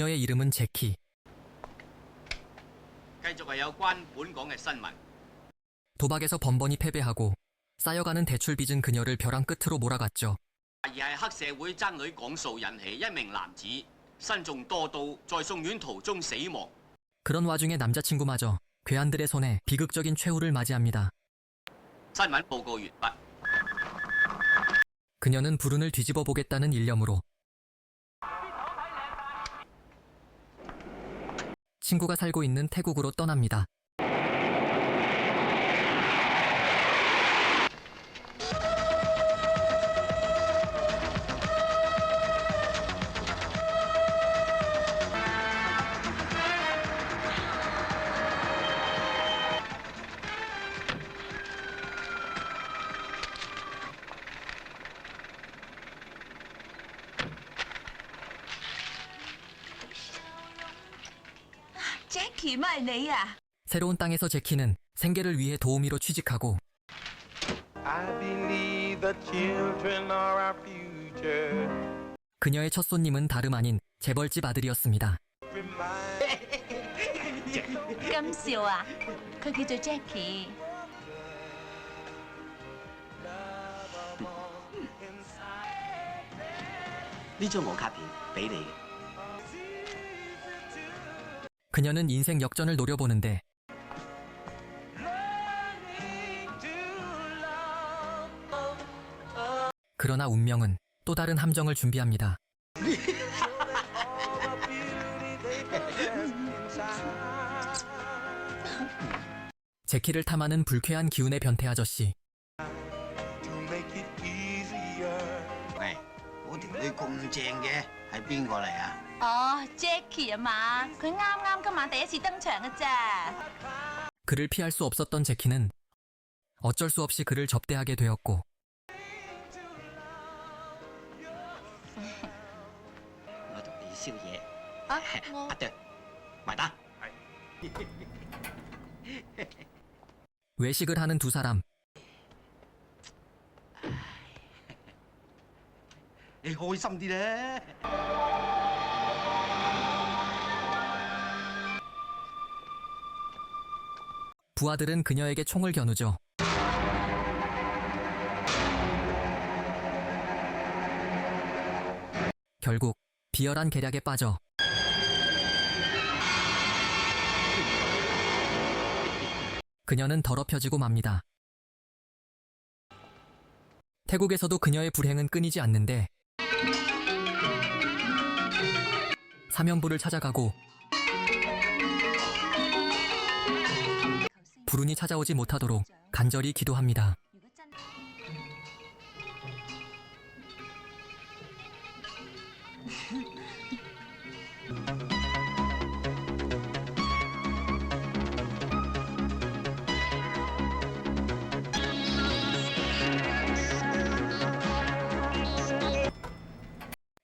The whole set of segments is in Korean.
그녀의 이름은 제키. 도박에서 번번이 패배하고 쌓여가는 대출 빚은 그녀를 벼랑 끝으로 몰아갔죠. 그런 와중에 남자친구마저 괴한들의 손에 비극적인 최후를 맞이합니다. 그녀는 불운을 뒤집어 보겠다는 일념으로 친구가 살고 있는 태국으로 떠납니다. 기말네야. 새로운 땅에서 제키는 생계를 위해 도우미로 취직하고 그녀의 첫 손님은 다름 아닌 재벌집 아들이었습니다. Remind 거기 저 제키. đi cho một 그녀는 인생 역전을 노려보는데 그러나 운명은 또 다른 함정을 준비합니다. 제키를 탐하는 불쾌한 기운의 변태 아저씨. 네, 어디 왜 꼽는 게할빈 거라야. 邊個嚟啊？哦，Jackie 啊嘛，佢啱啱今晚第一次登場嘅咋。 그를 피할 수 없었던 제키는 어쩔 수 없이 그를 접대하게 되었고 我同你宵夜。啊，我阿對，埋單。 외식을 하는 두 사람. 你開心啲咧。 부하들은 그녀에게 총을 겨누죠. 결국 비열한 계략에 빠져 그녀는 더럽혀지고 맙니다. 태국에서도 그녀의 불행은 끊이지 않는데 사면부를 찾아가고 불운이 찾아오지 못하도록 간절히 기도합니다.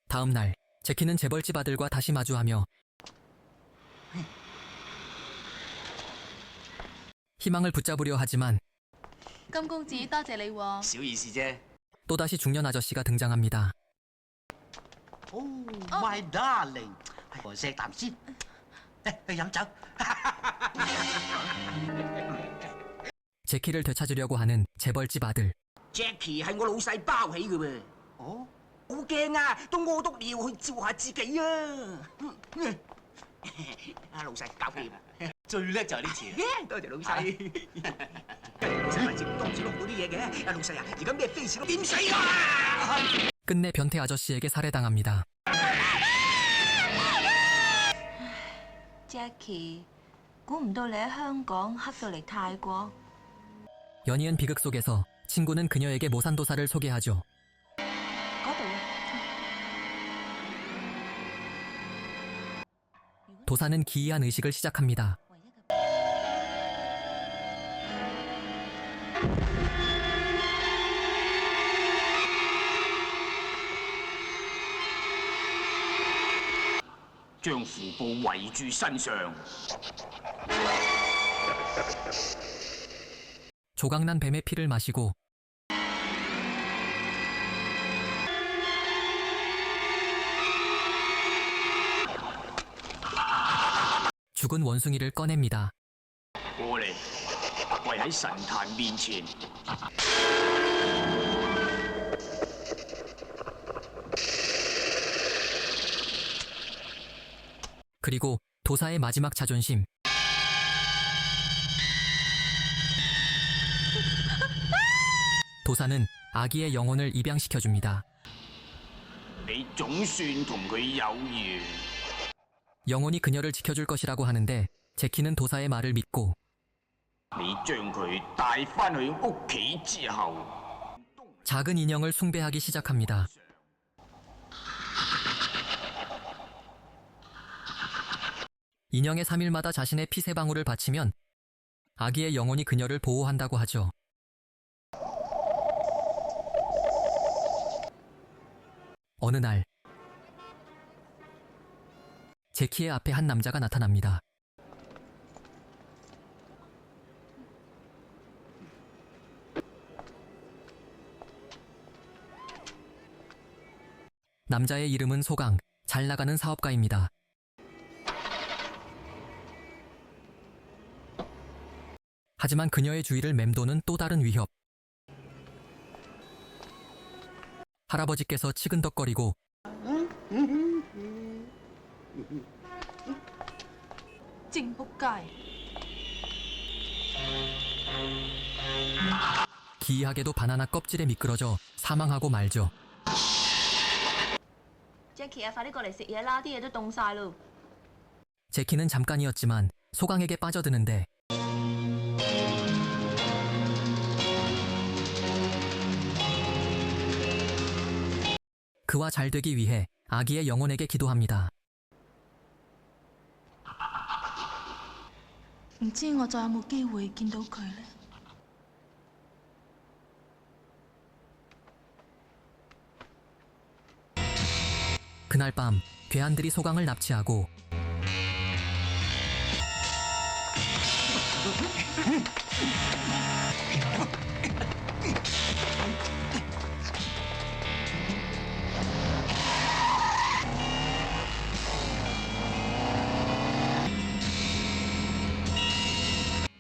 다음 날, 제키는 재벌집 아들과 다시 마주하며 희망을 붙잡으려 하지만 金公子多謝你喎。小意思啫。 또다시 중년 아저씨가 등장합니다. 哦，My darling，係我錫啖先。誒，去飲酒。 제키를 되찾으려고 하는 재벌집 아들. Jackie 係我老細包起嘅喎。哦，好驚啊！都屙督尿去照下自己啊！啊，老細搞掂。 最叻就係呢次。多謝老細。老細咪接多住錄到啲嘢嘅。啊，老細啊，而家咩 face 都點死啊！ 끝내 변태 아저씨에게 살해당합니다. Jackie，估唔到你喺香港黑到嚟泰國。 연이은 비극 속에서 친구는 그녀에게 모산도사를 소개하죠. 嗰度啊。 도사는 기이한 의식을 시작합니다. 將符布圍住身上。 조각난 뱀의 피를 마시고 죽은 원숭이를 꺼냅니다. 過嚟，跪喺神壇面前。 그리고 도사의 마지막 자존심. 도사는 아기의 영혼을 입양시켜줍니다. 영혼이 그녀를 지켜줄 것이라고 하는데 제키는 도사의 말을 믿고 작은 인형을 숭배하기 시작합니다. 인형의 3일마다 자신의 피 세 방울을 바치면 아기의 영혼이 그녀를 보호한다고 하죠. 어느 날 제키의 앞에 한 남자가 나타납니다. 남자의 이름은 소강, 잘 나가는 사업가입니다. 하지만 그녀의 주위를 맴도는 또 다른 위협. 할아버지께서 치근덕거리고 기이하게도 바나나 껍질에 미끄러져 사망하고 말죠. 제키는 잠깐이었지만 소강에게 빠져드는데 그와 잘 되기 위해 아기의 영혼에게 기도합니다. Không biết tôi có một cơ hội gặp được cô ấy không? 그날 밤 괴한들이 소강을 납치하고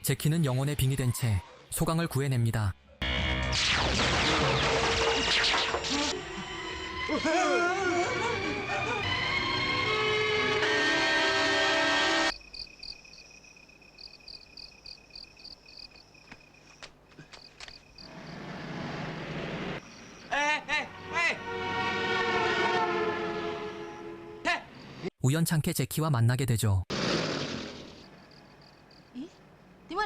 제키는 영혼의 빙이 된채 소강을 구해냅니다. 우연찮게 제키와 만나게 되죠.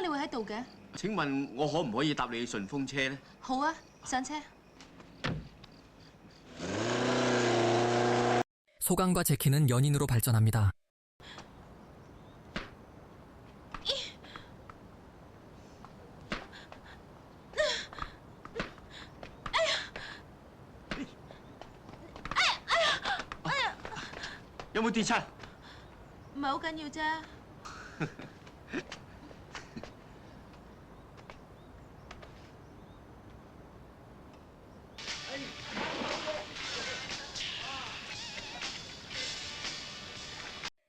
解你會喺度嘅？請問我可唔可以搭你順風車呢？好啊，上車。 소강과 제키는 연인으로 발전합니다. 아, 有冇跌親？唔係好緊要啫。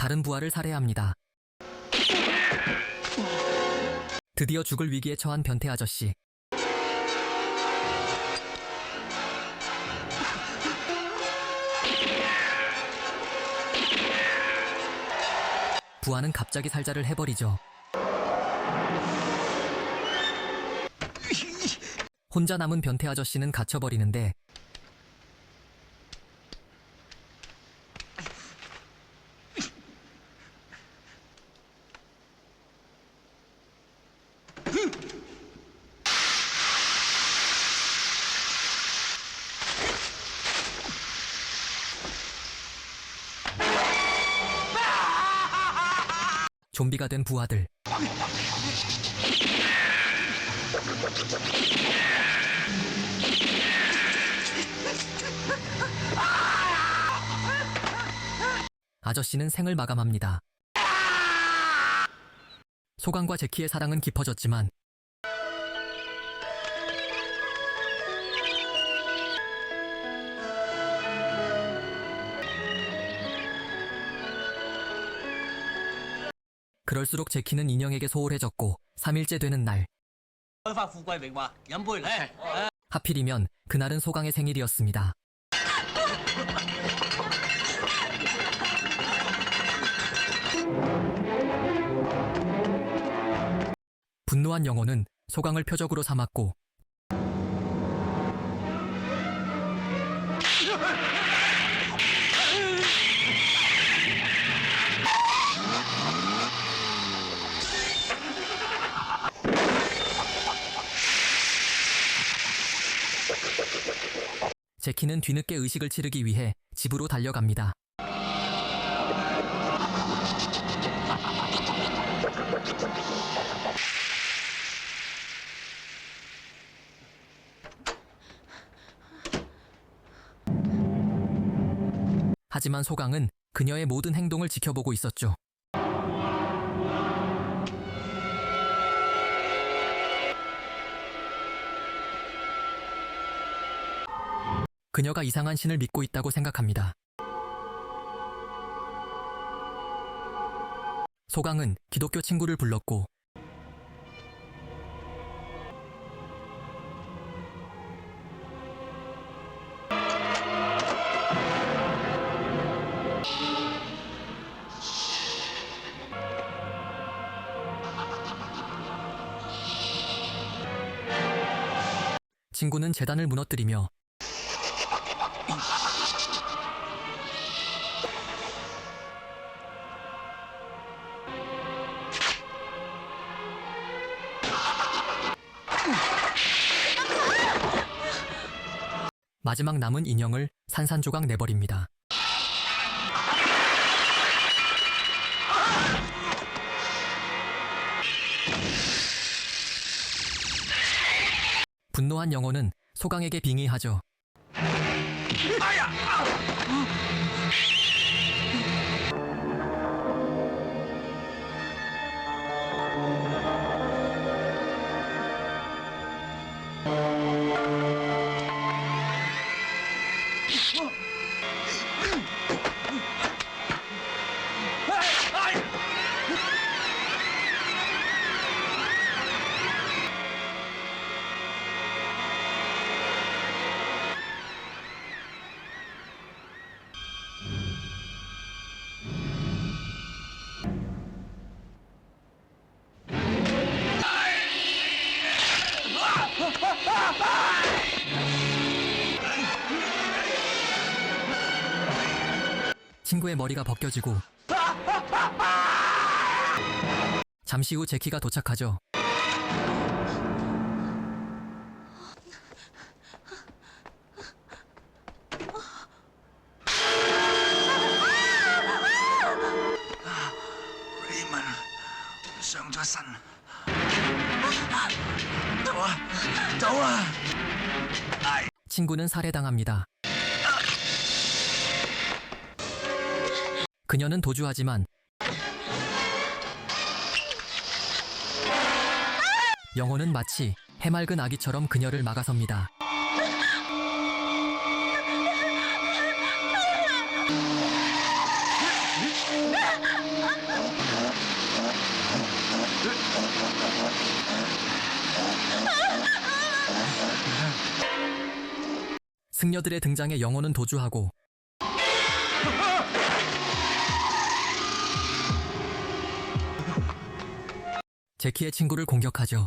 다른 부하를 살해합니다. 드디어 죽을 위기에 처한 변태 아저씨. 부하는 갑자기 살자를 해버리죠. 혼자 남은 변태 아저씨는 갇혀버리는데 좀비가 된 부하들. 아저씨는 생을 마감합니다. 소강과 제키의 사랑은 깊어졌지만 그럴수록 제키는 인형에게 소홀해졌고 3일째 되는 날 開發富貴榮華，飲杯嚟。 하필이면 그날은 소강의 생일이었습니다. 분노한 영혼은 소강을 표적으로 삼았고 제키는 뒤늦게 의식을 치르기 위해 집으로 달려갑니다. 하지만 소강은 그녀의 모든 행동을 지켜보고 있었죠. 그녀가 이상한 신을 믿고 있다고 생각합니다. 소강은 기독교 친구를 불렀고 친구는 재단을 무너뜨리며 마지막 남은 인형을 산산조각 내버립니다. 분노한 영혼은 소강에게 빙의하죠. 친구의 머리가 벗겨지고 잠시 후 제키가 도착하죠. Raymond 上 나와, 나와. 아이. 친구는 살해당합니다. 그녀는 도주하지만 영혼은 마치 해맑은 아기처럼 그녀를 막아섭니다. 승려들의 등장에 영혼은 도주하고 제키의 친구를 공격하죠.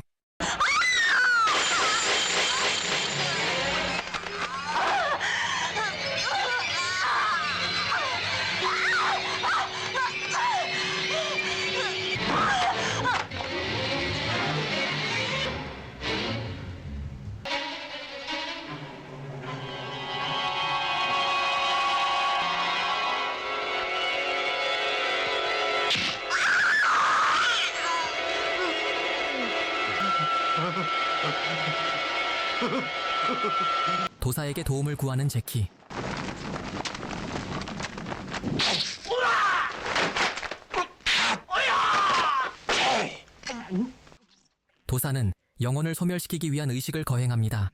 도사에게 도움을 구하는 제키. 도사는 영혼을 소멸시키기 위한 의식을 거행합니다.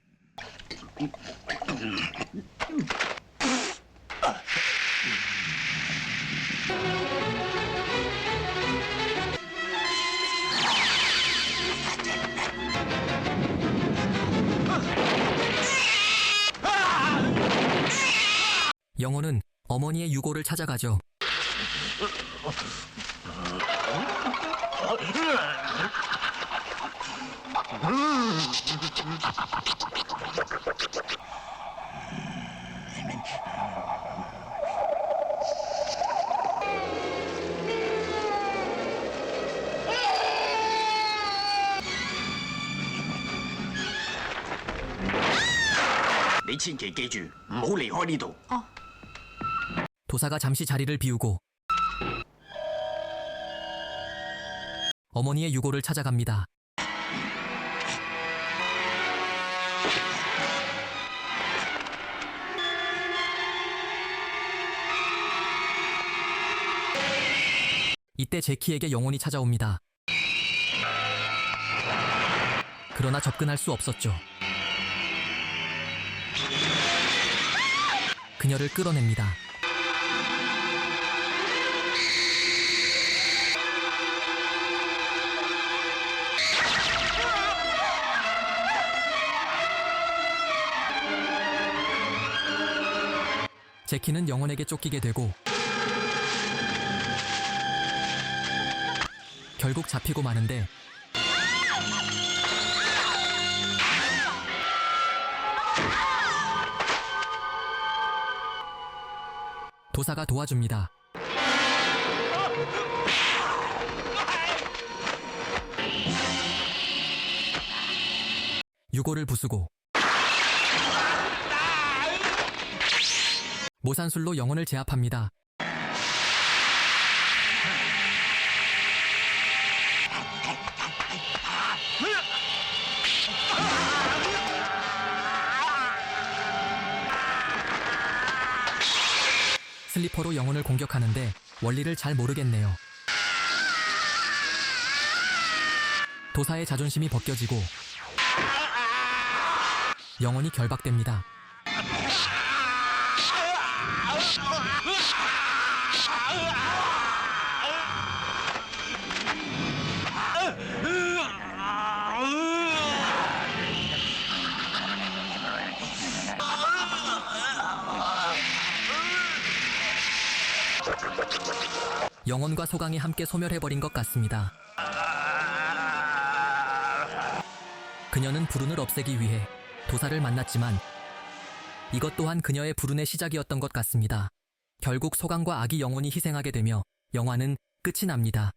영혼은 어머니의 유골을 찾아가죠. 도사가 잠시 자리를 비우고 어머니의 유골을 찾아갑니다. 이때 제키에게 영혼이 찾아옵니다. 그러나 접근할 수 없었죠. 그녀를 끌어냅니다. 제키는 영혼에게 쫓기게 되고 결국 잡히고 마는데 도사가 도와줍니다. 유골을 부수고 모산술로 영혼을 제압합니다. 슬리퍼로 영혼을 공격하는데 원리를 잘 모르겠네요. 도사의 자존심이 벗겨지고 영혼이 결박됩니다. 영혼과 소강이 함께 소멸해버린 것 같습니다. 그녀는 불운을 없애기 위해 도사를 만났지만 이것 또한 그녀의 불운의 시작이었던 것 같습니다. 결국 소강과 아기 영혼이 희생하게 되며 영화는 끝이 납니다.